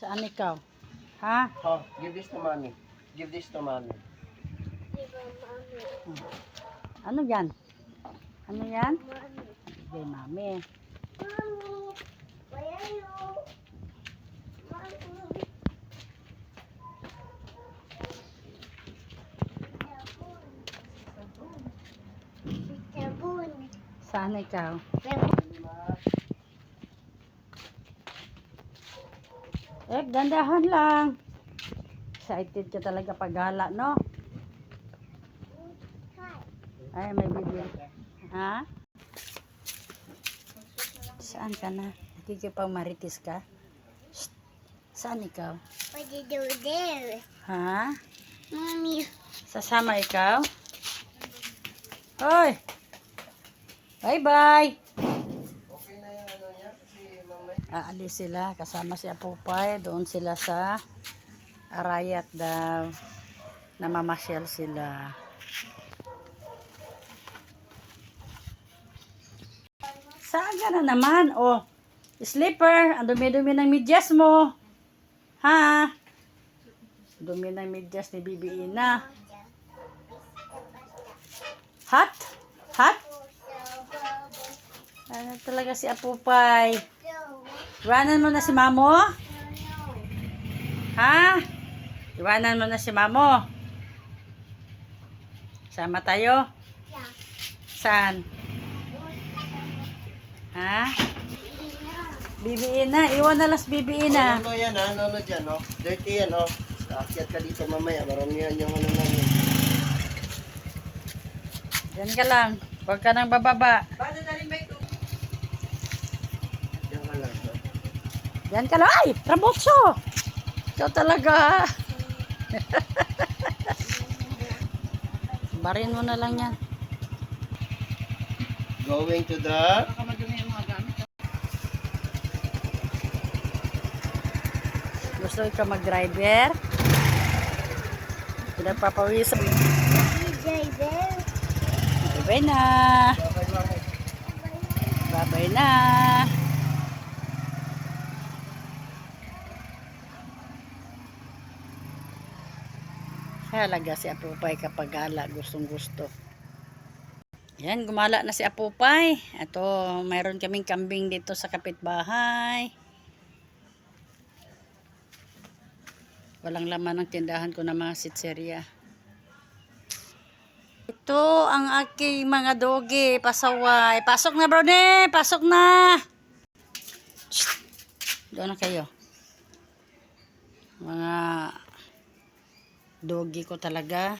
Saan ikaw? Ha? Oh, give this to mommy. Give this to mommy. Ano yan? Ano yan? Kay mami. Saan ikaw? Eh, gandahan lang. Excited ka talaga paghala, no? Ay, may bibili. Ha? Saan ka na? Nakikipang maritis ka? Shh. Saan ikaw? What did you do there? Ha? Mommy. Sasama ikaw? Hoy! Bye-bye! Okay na yung ano niya kasi mamay. Aalis sila kasama si Apupay. Doon sila sa Arayat daw. Namamasyal sila. Saan ka na naman? Oh, slipper. Ang dumi-dumi ng medyas mo. Ha? Dumi ng medyas ni Bibi Ina. Hot? Hot? Ano talaga si Apupay? Iwanan mo na si Mamo? Ha? Iwanan mo na si Mamo? Sama tayo? Saan? Ha? Bibiin na. Iwan na las bibiin na. Ano yan ha? Ano ano dyan oh? Dirty yan oh. Akyat ka dito mamaya. Maramihan yung ano namin. Diyan ka lang. Huwag ka nang bababa. Diyan ka lang. oh. Diyan ka lang. Ay! Rabotso! Ikaw talaga. Barin mo na lang yan. Going to the... Gusto ka mag-driver? Pinagpapawisan. Driver. Bye-bye na. Bye-bye na. Halaga si Apupay kapag gala, gustong gusto. Yan, gumala na si Apupay. Ito, mayroon kaming kambing dito sa kapitbahay. Walang laman ng tindahan ko na mga sitserya. Ito ang aking mga dogi, pasaway. Pasok na, Brownie! Pasok na! Doon na kayo. Mga dogi ko talaga.